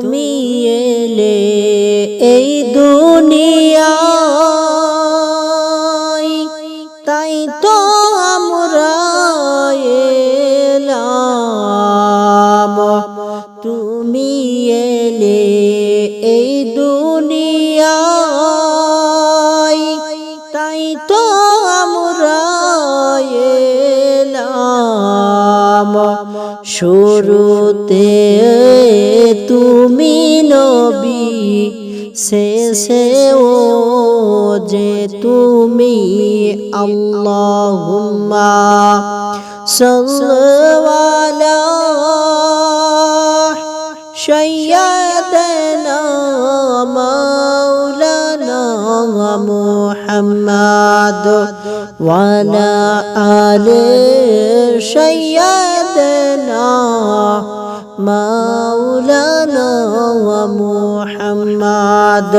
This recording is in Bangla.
তুমি এলে এই দুনিয়ায়। তাই তো আমরা এলাম। তুমি এলে এই দুনিয়ায়। তাই তো আমরা এলাম। শুরুতে তুমি শেষে ও যে তুমি আল্লাহুম্মা সাল্লালা সাইয়্যাদানা মাওলানা মুহাম্মাদ ওয়ালা আলে সাইয়্যাদ مولانا ومحمد